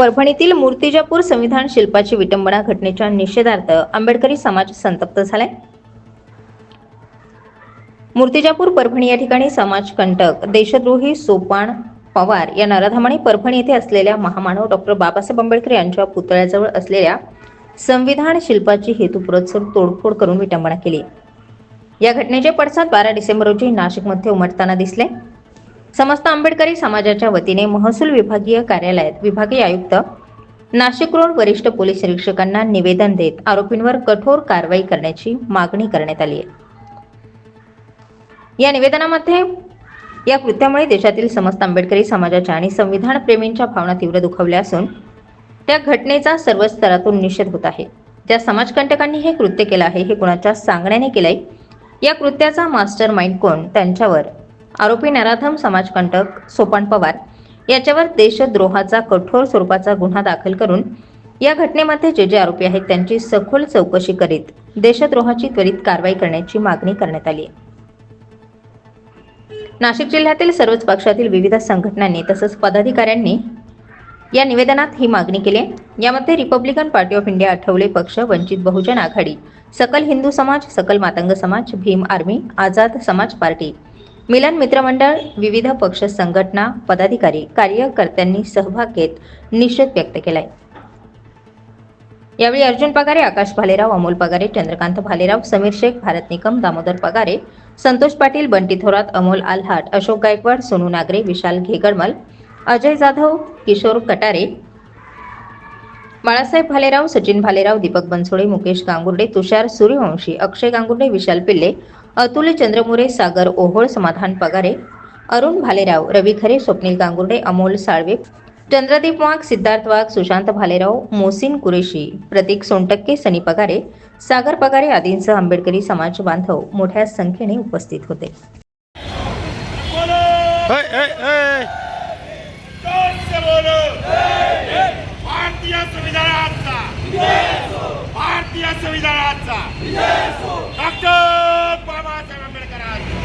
परभणीतील मूर्तिजापूर संविधान शिल्पाची विटंबना घटनेच्या निषेधार्थ आंबेडकरी समाज संतप्त झालाय. मूर्तिजापूर परभणी या ठिकाणी समाजकंटक देशद्रोही सोपान पवार या नराधमाने परभणी येथे असलेल्या महामानव डॉक्टर बाबासाहेब आंबेडकर यांच्या पुतळ्याजवळ असलेल्या संविधान शिल्पाची हेतुपुरस्सर तोडफोड करून विटंबना केली. या घटनेचे पडसाद बारा डिसेंबर रोजी नाशिकमध्ये उमटताना दिसले. समस्त आंबेडकरी समाजाच्या वतीने महसूल विभागीय कार्यालयात विभागीय आयुक्त नाशिक रोड वरिष्ठ पोलीस निरीक्षकांना निवेदन देत आरोपींवर कठोर कारवाई करण्याची मागणी करण्यात आली आहे. या निवेदनामध्ये या कृत्यामुळे देशातील समस्त आंबेडकरी समाजाच्या आणि संविधान प्रेमींच्या भावना तीव्र दुखावल्या असून त्या घटनेचा सर्व स्तरातून निषेध होत आहे. ज्या समाजकंटकांनी हे कृत्य केलं आहे हे कुणाच्या सांगण्याने केलंय? या कृत्याचा मास्टर माइंड कोण? त्यांच्यावर आरोपी नराधम समाजकंटक सोपान पवार याच्यावर देशद्रोहाचा कठोर स्वरूपाचा गुन्हा दाखल करून या घटनेमध्ये जे जे आरोपी आहेत त्यांची सखोल चौकशी करीत देशद्रोहाची त्वरित कारवाई करण्याची मागणी करण्यात आली नाशिक जिल्ह्यातील सर्वच पक्षातील विविध संघटनांनी तसंच पदाधिकाऱ्यांनी या निवेदनात ही मागणी केली यामध्ये Republican Party of India Athawale पक्ष वंचित बहुजन आघाडी सकल हिंदू समाज सकल मातंग समाज भीम आर्मी आझाद समाज पार्टी मिलन मित्रमंडळ विविध पक्ष संघटना पदाधिकारी कार्यकर्त्यांनी सहभाग घेत निषेध व्यक्त केलाय. यावेळी अर्जुन पगारे आकाश भालेराव अमोल पगारे चंद्रकांत भालेराव समीर शेख भारत निकम दामोदर पगारे संतोष पाटील बंटी थोरात अमोल आल्हाट अशोक गायकवाड सोनू नागरे विशाल घेगडमल अजय जाधव किशोर कटारे बाळासाहेब भालेराव सचिन भालेराव दीपक बनसोडे मुकेश गांगुर्डे तुषार सूर्यवंशी अक्षय गांगुर्डे विशाल पिल्ले अतुल चंद्रमुरे सागर ओहोळ समाधान पगारे अरुण भालेराव रवी खरे स्वप्नील गांगुर्डे अमोल साळवे चंद्रदीप वाघ सिद्धार्थ वाघ सुशांत भालेराव मोसिन कुरेशी प्रतीक सोनटक्के सनी पगारे सागर पगारे आदींसह आंबेडकरी समाज बांधव मोठ्या संख्येने उपस्थित होते. संविधानाचा. भारतीय संविधानाचा. डॉक्टर बाबासाहेब आंबेडकरांचा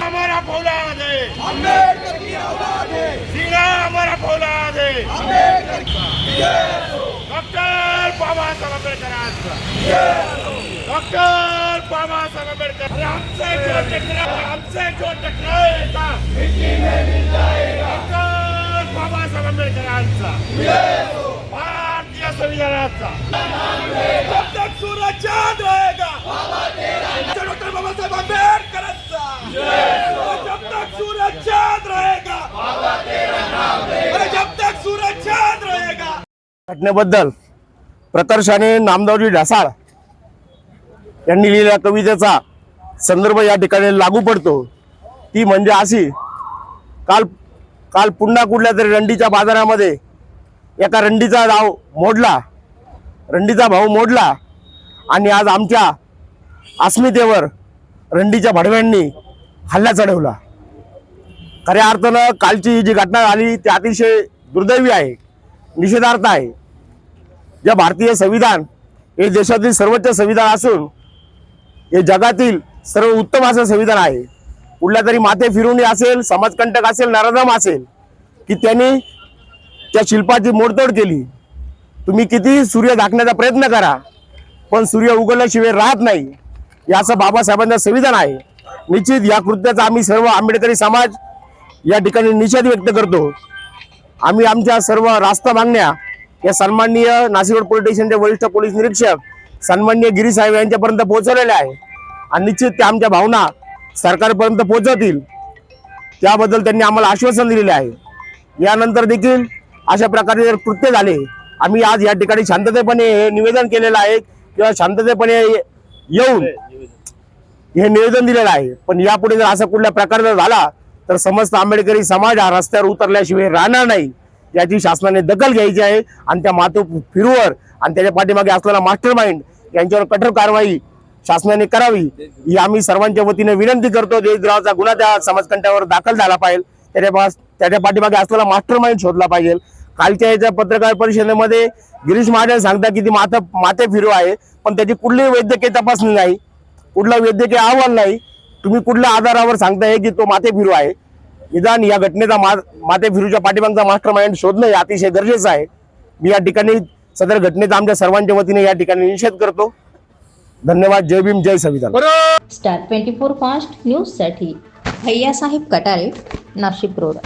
हमारा फौलाद है अम्बेडकर की औलाद है सीना हमारा फौलाद है डॉक्टर बाबासाहेब आंबेडकरांचा डॉक्टर बाबासाहेब आंबेडकर अरे हमसे जो टकरा हमसे जो। टकराएगा डॉक्टर बाबासाहेब आंबेडकरांचा भारतीय संविधानाचा तक सूरज चांद रहेगा डॉक्टर बाबासाहेब आंबेडकरांचा सूरज चांद रहेगा। अरे जब तक सूरज चांद रहेगा। घटनेबद्दल प्रकर्षाने नामदावजी ढासाळ यांनी लिहिलेल्या कवितेचा संदर्भ या ठिकाणी लागू पडतो. ती म्हणजे अशी काल काल पुन्हा कुठल्या तरी रंडीच्या बाजारामध्ये एका रंडीचा भाव मोडला. रंडीचा भाव मोडला आणि आज आमच्या अस्मितेवर रंडीच्या भडव्यांनी हल्ला चढवला. खऱ्या अर्थानं कालची जी घटना झाली ती अतिशय दुर्दैवी आहे निषेधार्थ आहे. जे भारतीय संविधान हे देशातील सर्वोच्च संविधान असून हे जगातील सर्व उत्तम असं संविधान आहे. कुठल्या तरी माते फिरवणी असेल समाजकंटक असेल नराधम असेल की त्यांनी त्या शिल्पाची मोडतोड केली. तुम्ही किती सूर्य दाखण्याचा प्रयत्न करा पण सूर्य उगवल्याशिवाय राहत नाही याचं बाबासाहेबांचं संविधान आहे. निश्चित या कृत्याचा आम्ही सर्व आंबेडकरी समाज या ठिकाणी निषेध व्यक्त करतो. आम्ही आमच्या सर्व रास्ता मागण्या या सन्माननीय नाशिक पोलीस स्टेशनचे वरिष्ठ पोलीस निरीक्षक सन्माननीय गिरी साहेब यांच्यापर्यंत पोहोचवलेल्या आहे. आणि निश्चित त्या आमच्या भावना सरकारपर्यंत पोहोचवतील. त्याबद्दल त्यांनी आम्हाला आश्वासन दिलेले आहे. यानंतर देखील अशा प्रकारे जर कृत्य झाले आम्ही आज या ठिकाणी शांततेपणे हे निवेदन केलेलं आहे किंवा शांततेपणे येऊन हे निवेदन दिलेलं आहे. पण यापुढे जर असा कुठल्या प्रकार जर झाला तर समस्त आंबेडकरी समाज हा रस्त्यावर उतरल्याशिवाय राहणार नाही. याची शासनाने दखल घ्यायची आहे. आणि त्या मातू फिरूवर आणि त्याच्या पाठीमागे असलेला मास्टर माइंड यांच्यावर कठोर कारवाई शासनाने करावी ही आम्ही सर्वांच्या वतीने विनंती करतो. देशद्रोहाचा गुन्हा त्या समाजकंठावर दाखल झाला पाहिजे. त्याच्या त्याच्या पाठीमागे असलेला मास्टर माइंड शोधला पाहिजे. कालच्या याच्या पत्रकार परिषदेमध्ये गिरीश महाजन सांगतात की ती माता माते फिरू आहे पण त्याची कुठलीही वैद्यकीय तपासणी नाही. कुठला वैद्यकीय अहवाल नाही. तुम्ही कुठल्या आधारावर सांगताय की तो माते फिरू आहे? निदान या घटनेचा मा माते फिरूच्या पाठीमागचा मास्टर माइंड शोधणं हे अतिशय गरजेचं आहे. मी या ठिकाणी सदर घटनेचा आमच्या सर्वांच्या वतीने या ठिकाणी निषेध करतो. धन्यवाद. जय भीम जय संविधान. स्टार ट्वेंटी फोर फास्ट न्यूजसाठी भैयासाहेब कटारे नाशिक रोड.